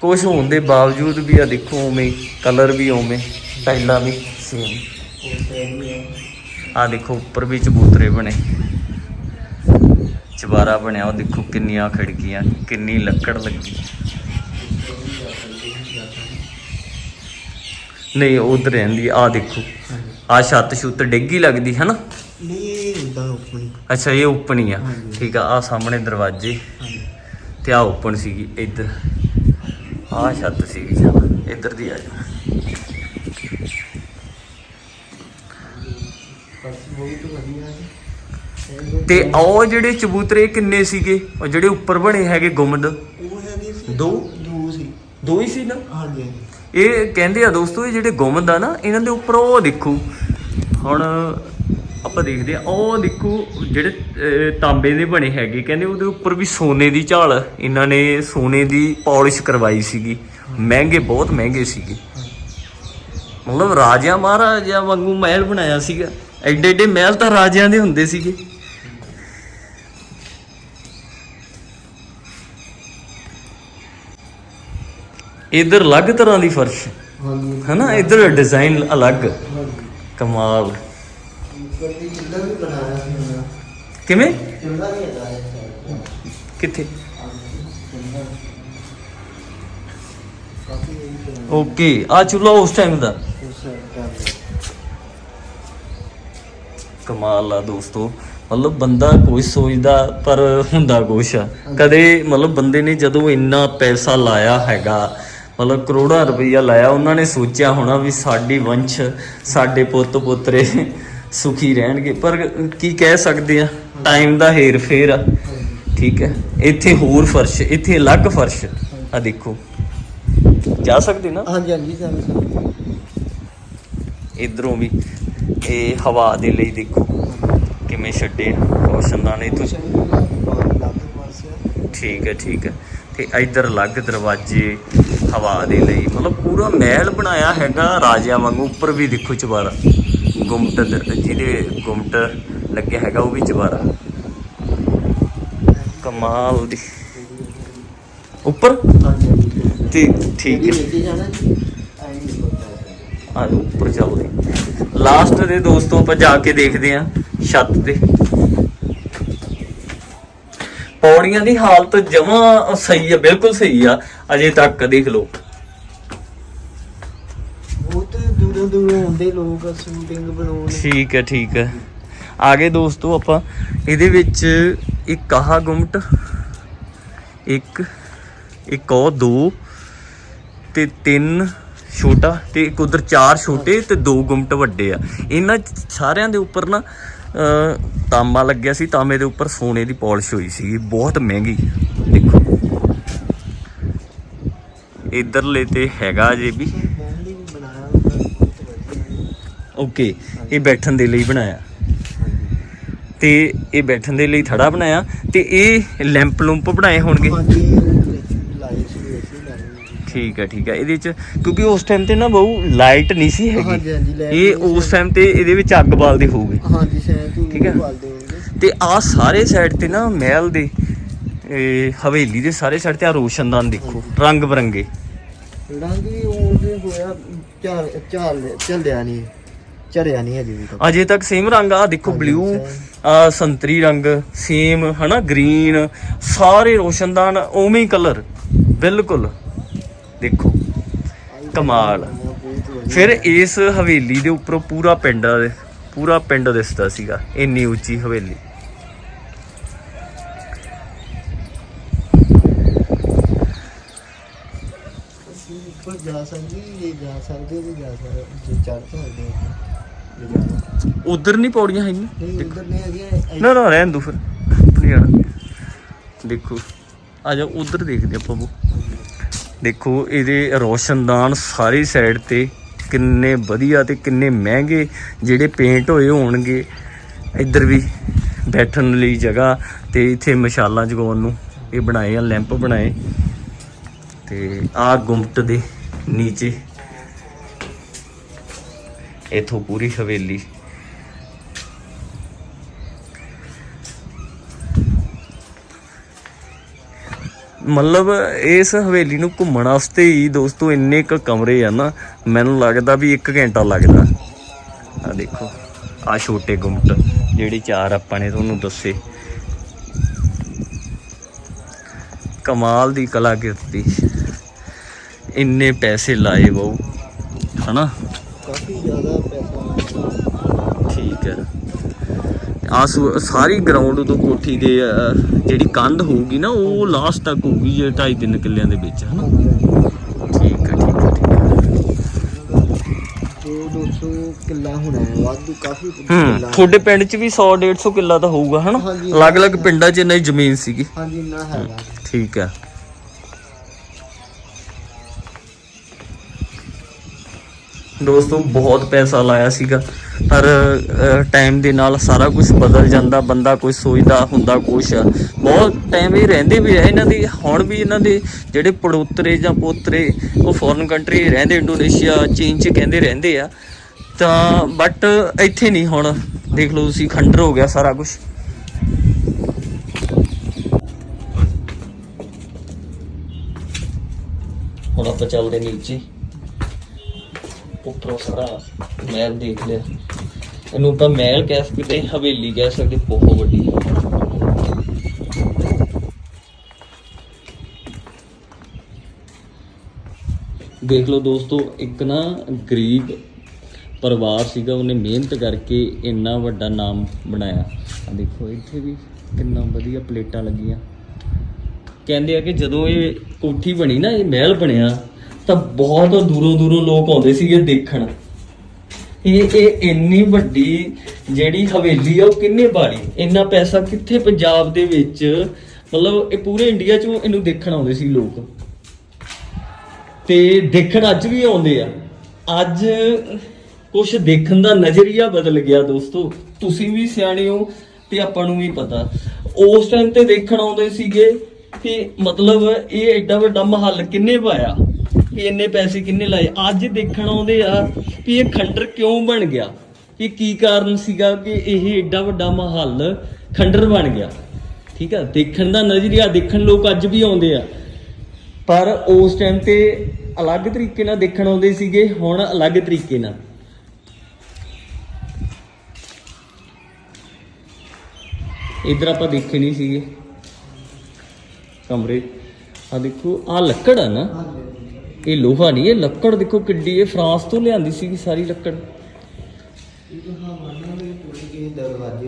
ਕੁਝ ਹੋਣ ਦੇ ਬਾਵਜੂਦ ਵੀ ਆ ਦੇਖੋ ਉਵੇਂ ਕਲਰ ਵੀ ਉਵੇਂ ਟਾਈਲਾਂ ਵੀ ਸੇਮ ਆ ਦੇਖੋ ਉੱਪਰ ਵੀ ਚਬੂਤਰੇ ਬਣੇ। ਚਬਾਰਾ ਬਣਿਆ ਉਹ ਦੇਖੋ ਕਿੰਨੀਆਂ ਖਿੜਕੀਆਂ ਕਿੰਨੀ ਲੱਕੜ ਲੱਗੀ। ਨਹੀਂ ਉਧਰ ਰਹਿੰਦੀ ਆ ਦੇਖੋ। ਆ ਛੱਤ ਛੁੱਤ ਡਿੱਗੀ ਲੱਗਦੀ ਹੈ ਨਾ ਨਹੀਂ ਅੱਛਾ ਇਹ ਓਪਨ ਹੀ ਆ। ਠੀਕ ਆ ਆ ਸਾਹਮਣੇ ਦਰਵਾਜ਼ੇ। ਤੇ ਆ ਓਪਨ ਸੀਗੀ ਇੱਧਰ। ਆ ਛੱਤ ਸੀਗੀ ਇੱਧਰ ਦੀ ਆ ਜਾ ਬਸ ਬਹੁਤ ਵਧੀਆ ਹੈ ਤੇ ਉਹ ਜਿਹੜੇ ਚਬੂਤਰੇ ਕਿੰਨੇ ਸੀਗੇ? ਉਹ ਜਿਹੜੇ ਉੱਪਰ ਬਣੇ ਹੈਗੇ ਗੁੰਮਦ? ਉਹ ਹੈਗੇ ਸੀ ਦੋ? ਦੋ ਸੀ। ਦੋ ਹੀ ਸੀ ਨਾ? ਹਾਂਜੀ ਹਾਂਜੀ। ਇਹ ਕਹਿੰਦੇ ਆ ਦੋਸਤੋ ਇਹ ਜਿਹੜੇ ਗੁੰਮਦ ਆ ਨਾ ਇਹਨਾਂ ਦੇ ਉੱਪਰ ਉਹ ਦੇਖੋ। ਹੁਣ ਆਪਾਂ ਦੇਖਦੇ ਆ ਉਹ ਦੇਖੋ ਜਿਹੜੇ ਤਾਂਬੇ ਦੇ ਬਣੇ ਹੈਗੇ। ਕਹਿੰਦੇ ਉਹਦੇ ਉੱਪਰ ਵੀ ਸੋਨੇ ਦੀ ਝਾਲ ਇਹਨਾਂ ਨੇ ਸੋਨੇ ਦੀ ਪਾਲਿਸ਼ ਕਰਵਾਈ ਸੀਗੀ। ਮਹਿੰਗੇ ਬਹੁਤ ਮਹਿੰਗੇ ਸੀਗੇ। ਮਤਲਬ ਰਾਜਿਆਂ ਮਹਾਰਾਜਿਆਂ ਵਾਂਗੂ ਮਹਿਲ ਬਣਾਇਆ ਸੀਗਾ। ਐਡੇ ਐਡੇ ਮਹਿਲ ਤਾਂ ਰਾਜਿਆਂ ਦੇ ਹੁੰਦੇ ਸੀਗੇ। ਇਧਰ ਅਲੱਗ ਤਰ੍ਹਾਂ ਦੀ ਫਰਸ਼। ਹਾਂਜੀ। ਹਨਾ? ਇਧਰ ਡਿਜ਼ਾਈਨ ਅਲੱਗ। ਕਮਾਲ। ਕਿਵੇਂ? ਹੈ ਕਿੱਥੇ? ਓਕੇ। ਆ ਚੁੱਲਾ ਉਸ ਟਾਈਮ ਦਾ ਉਸ ਟਾਈਮ ਕਮਾਲ ਆ ਦੋਸਤੋ। ਮਤਲਬ ਬੰਦਾ ਕੋਈ ਸੋਚਦਾ ਪਰ ਹੁੰਦਾ ਕੁਛ ਆ। ਕਦੇ ਮਤਲਬ ਬੰਦੇ ਨੇ ਜਦੋਂ ਇੰਨਾ ਪੈਸਾ ਲਾਇਆ ਹੈਗਾ ਮਤਲਬ ਕਰੋੜਾਂ ਰੁਪਈਆ ਲਾਇਆ ਉਹਨਾਂ ਨੇ ਸੋਚਿਆ ਹੋਣਾ ਵੀ ਸਾਡੀ ਵੰਸ਼ ਸਾਡੇ ਪੁੱਤ ਪੁੱਤਰੇ ਸੁਖੀ ਰਹਿਣਗੇ। ਪਰ ਕੀ ਕਹਿ ਸਕਦੇ ਆ? ਟਾਈਮ ਦਾ ਹੇਰ ਫੇਰ ਆ। ਠੀਕ ਹੈ? ਇੱਥੇ ਹੋਰ ਫਰਸ਼ ਇੱਥੇ ਅਲੱਗ ਫਰਸ਼ ਆ ਦੇਖੋ। ਜਾ ਸਕਦੇ ਨਾ? ਹਾਂਜੀ ਹਾਂਜੀ ਸਰ ਇਧਰੋਂ ਵੀ। ਇਹ ਹਵਾ ਦੇ ਲਈ ਦੇਖੋ ਕਿਵੇਂ ਛੱਡੇ ਰੋਸ਼ਨਦਾਨੇ ਤੋਂ ਠੀਕ ਹੈ ਠੀਕ ਹੈ। ਤੇ ਇਧਰ ਅਲੱਗ ਦਰਵਾਜ਼ੇ ਹਵਾ ਦੇ ਲਈ। ਮਤਲਬ ਪੂਰਾ ਮਹਿਲ ਬਣਾਇਆ ਹੈਗਾ ਰਾਜਿਆਂ ਵਾਂਗੂ। ਉੱਪਰ ਵੀ ਦੇਖੋ ਚਵਾਰਾ ਗੁੰਮਟ ਦ- ਜਿਹਦੇ ਗੁੰਮਟ ਲੱਗਿਆ ਹੈਗਾ ਉਹ ਵੀ ਚਵਾਰਾ ਕਮਾਲ ਦੀ। ਉੱਪਰ? ਤੇ ਠੀਕ ਹੈ। ਪਤਾ ਆ ਉੱਪਰ ਚੱਲਦੇ। ਲਾਸਟ ਦੇ ਦੋਸਤੋ ਆਪਾਂ ਜਾ ਕੇ ਦੇਖਦੇ ਆ ਛੱਤ ਤੇ। ਪੌੜੀਆਂ ਦੀ ਹਾਲਤ ਜਮਾਂ ਸਹੀ ਆ ਬਿਲਕੁਲ ਸਹੀ ਆ। ਅਜੇ ਤੱਕ ਦੇਖ ਲਓ। ਬਹੁਤ ਦੂਰੋਂ ਦੂਰੋਂ ਆਉਂਦੇ ਲੋਕ ਸ਼ੂਟਿੰਗ ਬਣਾਉਣ। ਠੀਕ ਹੈ ਠੀਕ ਹੈ ਆ ਗਏ ਦੋਸਤੋ ਆਪਾਂ। ਇਹਦੇ ਵਿੱਚ ਇੱਕ ਆਹ ਗੁੰਮਟ ਇੱਕ ਇੱਕ ਉਹ ਦੋ ਤੇ ਤਿੰਨ ਛੋਟਾ ਤੇ ਇੱਕ ਉਧਰ ਚਾਰ ਛੋਟੇ ਤੇ ਦੋ ਗੁੰਮਟ ਵੱਡੇ ਆ। ਇਹਨਾਂ ਚ ਸਾਰਿਆਂ ਦੇ ਉੱਪਰ ਨਾ ਅਹ, ਤਾਂਬਾ ਲੱਗਿਆ ਸੀ ਤਾਂਬੇ ਦੇ ਉੱਪਰ ਸੋਨੇ ਦੀ ਪਾਲਿਸ਼ ਹੋਈ ਸੀ। ਬਹੁਤ ਮਹਿੰਗੀ। ਦੇਖੋ। ਇਧਰਲੇ ਤੇ ਹੈਗਾ ਜੇ ਵੀ। ਓਕੇ ਇਹ ਬੈਠਣ ਦੇ ਲਈ ਬਣਾਇਆ। ਤੇ ਇਹ ਬੈਠਣ ਦੇ ਲਈ ਥੜਾ ਬਣਾਇਆ। ਤੇ ਇਹ ਲੈਂਪ ਲੂੰਪ ਬਣਾਏ ਹੋਣਗੇ ਹਾਂਜੀ ਲਾਈਟ ਸੀ ਅਸੀਂ ਲਾਈ ਠੀਕ ਹੈ ਠੀਕ ਹੈ। ਇਹਦੇ ਚ ਕਿਉਂਕਿ ਉਸ ਟਾਈਮ ਤੇ ਨਾ ਬਹੁ ਲਾਈਟ ਨਹੀਂ ਸੀ ਹਾਂਜੀ, ਹਾਂਜੀ, ਹੈਗੀ ਇਹ ਉਸ ਟਾਈਮ ਤੇ ਇਹਦੇ ਵਿੱਚ ਅੱਗ ਬਾਲਦੇ ਹੋਊਗੇ। ਹਾਂਜੀ ਠੀਕ ਹੈ। ਬਾਲਦੇ ਹੋਣਗੇ। ਤੇ ਆ ਸਾਰੇ ਸਾਈਡ ਤੇ ਨਾ ਮਹਿਲ ਦੇ ਇਹ ਹਵੇਲੀ ਦੇ ਸਾਰੇ ਸਾਈਡ ਤੇ ਆ ਰੋਸ਼ਨਦਾਨ ਦੇਖੋ ਰੰਗ ਬਰੰਗੇ। ਰੰਗ ਵੀ ਉਹਦੇ ਹੋਇਆ ਚਾਲ ਚਾਲ ਚੱਲਿਆ ਨਹੀਂ ਚੜਿਆ ਨਹੀਂ ਹਜੇ ਵੀ ਤੱਕ ਅਜੇ ਤੱਕ ਸੇਮ ਰੰਗ ਆ ਦੇਖੋ ਹਾਂਜੀ, ਬਲੂ ਸੰਤਰੀ ਰੰਗ ਸੇਮ ਹਨਾ ਗ੍ਰੀਨ ਸਾਰੇ ਰੋਸ਼ਨਦਾਨ ਉਵੇਂ ਹੀ ਕਲਰ ਬਿਲਕੁਲ। ਦੇਖੋ ਕਮਾਲ। ਫਿਰ ਇਸ ਹਵੇਲੀ ਦੇ ਉੱਪਰੋਂ ਪੂਰਾ ਪਿੰਡ ਪੂਰਾ ਪਿੰਡ ਦਿਸਦਾ ਸੀਗਾ ਇੰਨੀ ਉੱਚੀ ਹਵੇਲੀ। ਜਾ ਸਕਦੇ ਜੇ ਜਾ ਸਕਦੇ ਤੇ ਜਾ ਸਕਦੇ ਜੇ ਚੜ ਸਕਦੇ ਹਾਂ ਜੇ ਜਾਣਾ ਉਧਰ ਨਹੀਂ ਪੌੜੀਆਂ ਹੈਗੀਆਂ? ਨਹੀਂ ਉਧਰ ਨਾ ਨਾ ਰਹਿਣ ਦੋ ਫਿਰ। ਦੇਖੋ ਆ ਜਾ ਉਧਰ ਦੇਖਦੇ ਆਪਾਂ ਉਹ ਦੇਖੋ, ਇਹਦੇ ਰੋਸ਼ਨਦਾਨ ਸਾਰੀ ਸਾਈਡ ਤੇ ਕਿੰਨੇ ਵਧੀਆ ਤੇ ਕਿੰਨੇ ਮਹਿੰਗੇ ਜਿਹੜੇ ਪੇਂਟ ਹੋਏ ਹੋਣਗੇ। ਇੱਧਰ ਵੀ ਬੈਠਣ ਲਈ ਜਗ੍ਹਾ ਤੇ ਇੱਥੇ ਮਸ਼ਾਲਾਂ ਜਗਾਉਣ ਨੂੰ ਇਹ ਬਣਾਏ ਆ, ਲੈਂਪ ਬਣਾਏ। ਤੇ ਆ ਗੁੰਮਟ ਦੇ ਨੀਚੇ। ਇਥੋਂ ਪੂਰੀ ਹਵੇਲੀ। ਮਤਲਬ ਇਸ ਹਵੇਲੀ ਨੂੰ ਘੁੰਮਣ ਵਾਸਤੇ ਹੀ ਦੋਸਤੋ ਇੰਨੇ ਕ ਕਮਰੇ ਆ ਨਾ, ਮੈਨੂੰ ਲੱਗਦਾ ਵੀ 1 ਘੰਟਾ ਲੱਗਦਾ। ਆ ਦੇਖੋ ਆ ਛੋਟੇ ਗੁੰਮਟ, ਜਿਹੜੇ ਚਾਰ ਆਪਾਂ ਨੇ ਤੁਹਾਨੂੰ ਦੱਸੇ। ਕਮਾਲ ਦੀ ਕਲਾਕਿਰਤੀ। ਇੰਨੇ ਪੈਸੇ ਲਾਏ ਬਹੁ, ਹਨਾ ਕਾਫੀ ਜ਼ਿਆਦਾ ਪੈਸਾ ਆਸ ਸਾਰੀ ਗਰਾਊਂਡ ਤੋਂ ਕੋਠੀ ਦੇ ਜਿਹੜੀ ਕੰਧ ਹੋਊਗੀ ਨਾ ਉਹ ਲਾਸਟ ਤੱਕ ਹੋਊਗੀ ਜੇ 2.5 ਤਿੰਨ ਕਿੱਲਿਆਂ ਦੇ ਵਿੱਚ ਹਨਾ? ਠੀਕ ਹੈ ਠੀਕ ਹੈ ਠੀਕ ਹੈ। ਦੋ 200 ਕਿੱਲਾ ਹੋਣਾ ਹੈ ਵਾਧੂ ਕਾਫੀ ਕਿੱਲਾ ਤੁਹਾਡੇ ਪਿੰਡ 'ਚ ਵੀ 100 150 ਕਿੱਲਾ ਤਾਂ ਹੋਊਗਾ ਹਨਾ। ਅਲੱਗ-ਅਲੱਗ ਪਿੰਡਾਂ 'ਚ ਇੰਨੀ ਜ਼ਮੀਨ ਸੀਗੀ। ਹਾਂਜੀ ਇੰਨਾ ਹੈਗਾ। ਠੀਕ ਹੈ। ਦੋਸਤੋ, ਬਹੁਤ ਪੈਸਾ ਲਾਇਆ ਸੀਗਾ। ਪਰ ਟਾਈਮ ਦੇ ਨਾਲ ਸਾਰਾ ਕੁਝ ਬਦਲ ਜਾਂਦਾ, ਬੰਦਾ ਕੋਈ ਸੋਚਦਾ, ਹੁੰਦਾ ਕੁਛ। ਆ। ਬਹੁਤ ਟਾਈਮ ਇਹ ਰਹਿੰਦੇ ਵੀ ਰਹੇ, ਇਹਨਾਂ ਦੀ, ਹੁਣ ਵੀ ਇਹਨਾਂ ਦੇ ਜਿਹੜੇ ਪੜੋਤਰੇ ਜਾਂ ਪੋਤਰੇ, ਉਹ ਫੋਰਨ ਕੰਟਰੀ ਰਹਿੰਦੇ, ਇੰਡੋਨੇਸ਼ੀਆ, ਚੀਨ ਚ ਕਹਿੰਦੇ ਰਹਿੰਦੇ ਆ। ਤਾਂ ਬਟ ਇੱਥੇ ਨਹੀਂ ਹੁਣ। ਦੇਖ ਲਓ ਤੁਸੀਂ, ਖੰਡਰ ਹੋ ਗਿਆ ਸਾਰਾ ਕੁਝ ਹੁਣ ਆਪਾਂ ਚੱਲਦੇ ਨੀਚੇ। ਉੱਪਰੋਂ ਸਾਰਾ ਮਹਿਲ ਦੇਖ ਲਿਆ। ਇਹਨੂੰ ਆਪਾਂ ਮਹਿਲ ਕਹਿ ਸਕਦੇ, ਹਵੇਲੀ ਕਹਿ ਸਕਦੇ, ਬਹੁਤ ਵੱਡੀ। ਦੇਖ ਲਓ ਦੋਸਤੋ, ਇੱਕ ਨਾ ਗਰੀਬ ਪਰਿਵਾਰ ਸੀਗਾ, ਉਹਨੇ ਮਿਹਨਤ ਕਰਕੇ ਇੰਨਾ ਵੱਡਾ ਨਾਮ ਬਣਾਇਆ। ਆ ਦੇਖੋ, ਇੱਥੇ ਵੀ ਕਿੰਨਾ ਵਧੀਆ ਪਲੇਟਾਂ ਲੱਗੀਆਂ। ਕਹਿੰਦੇ ਆ ਕਿ ਜਦੋਂ ਇਹ ਕੋਠੀ ਬਣੀ ਨਾ, ਇਹ ਮਹਿਲ ਬਣਿਆ ਤਾਂ ਬਹੁਤ ਦੂਰੋਂ ਦੂਰੋਂ ਲੋਕ ਆਉਂਦੇ ਸੀਗੇ ਦੇਖਣ। ਇਹ ਇਹ ਇੰਨੀ ਵੱਡੀ ਜਿਹੜੀ ਹਵੇਲੀ ਆ, ਉਹ ਕਿੰਨੇ ਬਾੜੀ ਇੰਨਾ ਪੈਸਾ ਕਿੱਥੇ ਪੰਜਾਬ ਦੇ ਵਿੱਚ, ਮਤਲਬ ਇਹ ਪੂਰੇ ਇੰਡੀਆ 'ਚ ਇਹਨੂੰ ਦੇਖਣ ਆਉਂਦੇ ਸੀ ਲੋਕ। ਤੇ ਦੇਖਣ ਅੱਜ ਵੀ ਆਉਂਦੇ ਆ। ਅੱਜ ਕੁਝ ਦੇਖਣ ਦਾ ਨਜ਼ਰੀਆ ਬਦਲ ਗਿਆ ਦੋਸਤੋ। ਤੁਸੀਂ ਵੀ ਸਿਆਣੇ ਹੋ ਤੇ ਆਪਾਂ ਨੂੰ ਵੀ ਪਤਾ। ਉਸ ਟਾਈਮ ਤੇ ਦੇਖਣ ਆਉਂਦੇ ਸੀਗੇ ਕਿ ਮਤਲਬ ਇਹ ਐਡਾ ਵੱਡਾ ਮਹੱਲ ਕਿੰਨੇ ਪਾਇਆ ਕਿ ਇੰਨੇ ਪੈਸੇ ਕਿੰਨੇ ਲਾਏ? ਅੱਜ ਦੇਖਣ ਆਉਂਦੇ ਆ ਵੀ ਇਹ ਖੰਡਰ ਕਿਉਂ ਬਣ ਗਿਆ? ਇਹ ਕੀ ਕਾਰਨ ਸੀਗਾ ਕਿ ਇਹ ਐਡਾ ਵੱਡਾ ਮਹੱਲ ਖੰਡਰ ਬਣ ਗਿਆ? ਠੀਕ ਆ, ਦੇਖਣ ਦਾ ਨਜ਼ਰੀਆ, ਦੇਖਣ ਲੋਕ ਅੱਜ ਵੀ ਆਉਂਦੇ ਆ। ਪਰ ਉਸ ਟਾਈਮ ਤੇ ਅਲੱਗ ਤਰੀਕੇ ਨਾਲ ਦੇਖਣ ਆਉਂਦੇ ਸੀਗੇ, ਹੁਣ ਅਲੱਗ ਤਰੀਕੇ ਨਾਲ। ਇਧਰ ਆਪਾਂ ਦੇਖੇ ਨਹੀਂ ਸੀਗੇ। ਕਮਰੇ। ਆ ਦੇਖੋ ਆ ਲੱਕੜ ਆ ਨਾ। ਇਹ ਲੋਹਾ ਨਹੀਂ ਇਹ ਲੱਕੜ ਦੇਖੋ ਕਿੱਡੀ ਇਹ ਫਰਾਂਸ ਤੋਂ ਲਿਆਂਦੀ ਸੀਗੀ ਸਾਰੀ ਲੱਕੜ।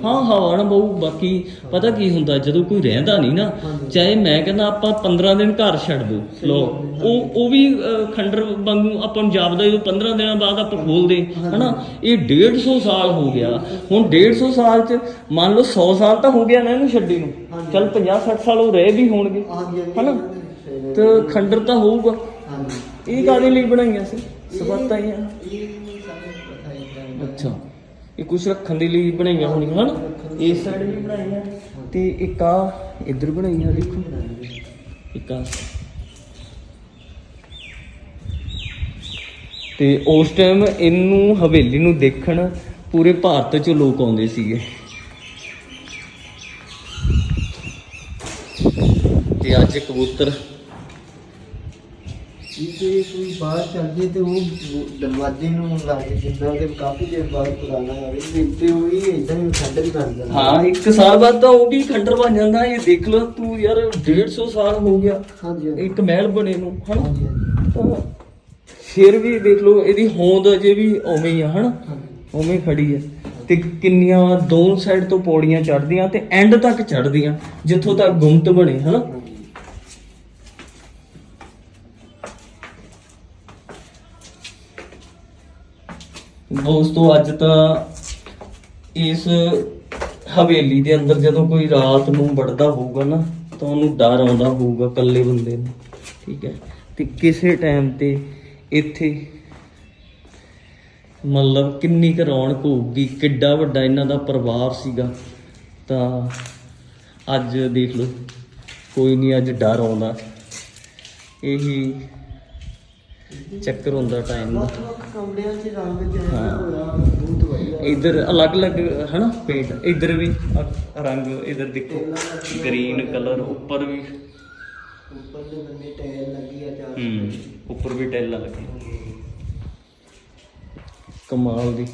ਹਾਂ ਹਾਂ ਹਾਂ ਨਾ ਬਹੁ ਬਾਕੀ ਪਤਾ ਕੀ ਹੁੰਦਾ ਜਦੋਂ ਕੋਈ ਰਹਿੰਦਾ ਨਹੀਂ ਨਾ। ਚਾਹੇ ਮੈਂ ਕਹਿੰਦਾ ਆਪਾਂ 15 ਦਿਨ ਘਰ ਛੱਡ ਦੋ ਲੋ ਉਹ ਉਹ ਵੀ ਖੰਡਰ ਵਾਂਗੂ ਆਪਾਂ ਜਾਪਦਾ ਜਦੋਂ 15 ਦਿਨਾਂ ਬਾਅਦ ਆਪਾਂ ਖੋਲਦੇ ਹਨਾ? ਇਹ 150 ਸਾਲ ਹੋ ਗਿਆ। ਹੁਣ 150 ਸਾਲ ਚ ਮੰਨ ਲਓ 100 ਸਾਲ ਤਾਂ ਹੋ ਗਿਆ ਨਾ ਇਹਨੂੰ ਛੱਡੀ ਨੂੰ। ਚਲ 50 60 ਸਾਲ ਉਹ ਰਹੇ ਵੀ ਹੋਣਗੇ ਹਨਾ? ਤੇ ਖੰਡਰ ਤਾਂ ਹੋਊਗਾ। ਇਹ ਕਾਦੇ ਲਈ ਬਣਾਈਆਂ ਸੀ ਸਬੱਤਾਂ ਹੀ ਆ। ਇਹ ਅੱਛਾ ਇਹ ਕੁਝ ਰੱਖਣ ਦੇ ਲਈ ਬਣਾਈਆਂ ਹੋਣੀਆਂ ਹਨ? ਇਸ ਸਾਈਡ ਵੀ ਬਣਾਈਆਂ। ਤੇ ਇੱਕ ਆ ਇੱਧਰ ਬਣਾਈਆਂ ਦੇਖੋ। ਇੱਕ ਆ। ਤੇ ਉਸ ਟਾਈਮ ਇਹਨੂੰ ਹਵੇਲੀ ਨੂੰ ਦੇਖਣ ਪੂਰੇ ਭਾਰਤ ਚੋਂ ਲੋਕ ਆਉਂਦੇ ਸੀਗੇ। ਤੇ ਅੱਜ ਕਬੂਤਰ ਜੇ ਕੋਈ ਬਾਹਰ ਚੱਲ ਜੇ ਤੇ ਉਹ ਦਰਵਾਜ਼ੇ ਨੂੰ ਲਾ ਕੇ ਜਿੰਦਾ ਤੇ ਕਾਫੀ ਦੇਰ ਬਾਅਦ ਪੁਰਾਣਾ ਆਵੇ ਤੇ ਤੇ ਉਹ ਇਦਾਂ ਹੀ ਖੰਡਰ ਬਣ ਜਾਂਦਾ ਹਾਂ ਇੱਕ ਸਾਲ ਬਾਅਦ ਤਾਂ ਉਹ ਵੀ ਖੰਡਰ ਬਣ ਜਾਂਦਾ ਇਹ ਦੇਖ ਲਓ ਤੂੰ ਯਾਰ 150 ਸਾਲ ਹੋ ਗਿਆ। ਹਾਂਜੀ ਇੱਕ ਮਹਿਲ ਬਣੇ ਨੂੰ ਹਨਾ? ਫਿਰ ਵੀ ਦੇਖ ਲਓ ਇਹਦੀ ਹੋਂਦ ਅਜੇ ਵੀ ਉਵੇਂ ਹੀ ਆ ਹਨਾ? ਉਵੇਂ ਖੜੀ ਹੈ। ਤੇ ਕਿੰਨੀਆਂ ਦੋ ਸਾਈਡ ਤੋਂ ਪੌੜੀਆਂ ਚੜ੍ਹਦੀਆਂ ਤੇ ਐਂਡ ਤੱਕ ਚੜ੍ਹਦੀਆਂ ਜਿੱਥੋਂ ਤੱਕ ਗੁੰਮਤ ਬਣੇ ਹਨਾ? ਦੋਸਤੋ, ਅੱਜ ਤਾਂ ਇਸ ਹਵੇਲੀ ਦੇ ਅੰਦਰ ਜਦੋਂ ਕੋਈ ਰਾਤ ਨੂੰ ਵੜਦਾ ਹੋਊਗਾ ਨਾ, ਤਾਂ ਉਹਨੂੰ ਡਰ ਆਉਂਦਾ ਹੋਊਗਾ ਇਕੱਲੇ ਬੰਦੇ ਨੂੰ, ਠੀਕ ਹੈ? ਤੇ ਕਿਸੇ ਟਾਈਮ ਤੇ ਇੱਥੇ ਮਤਲਬ ਕਿੰਨੀ ਕੁ ਰੌਣਕ ਹੋਊਗੀ, ਕਿੱਡਾ ਵੱਡਾ ਇਹਨਾਂ ਦਾ ਪਰਿਵਾਰ ਸੀਗਾ, ਤਾਂ ਅੱਜ ਦੇਖ ਲਓ, ਕੋਈ ਨਹੀਂ, ਅੱਜ ਡਰ ਆਉਂਦਾ। ਇਹੀ ਚੱਕਰ ਹੁੰਦਾ ਟਾਈਮ ਦਾ ਵੱਖ-ਵੱਖ ਕਮਰਿਆਂ 'ਚ ਰੰਗ ਜਿਹੜਾ ਹਾਂ। ਹੋਇਆ ਬਹੁਤ ਵਧੀਆ। ਇਧਰ ਅਲੱਗ-ਅਲੱਗ ਹਨਾ ਪੇਂਟ ਇਧਰ ਵੀ ਰੰਗ ਇਧਰ ਦੇਖੋ ਗ੍ਰੀਨ ਕਲਰ ਉੱਪਰ ਵੀ। ਉੱਪਰ ਦੇ ਬੰਨੇ ਟਾਇਲ ਲੱਗੀ ਆ ਚਾਰ ਹੂੰ ਉੱਪਰ ਵੀ ਟੈਲਾਂ ਲੱਗੀਆਂ ਕਮਾਲ ਦੀ।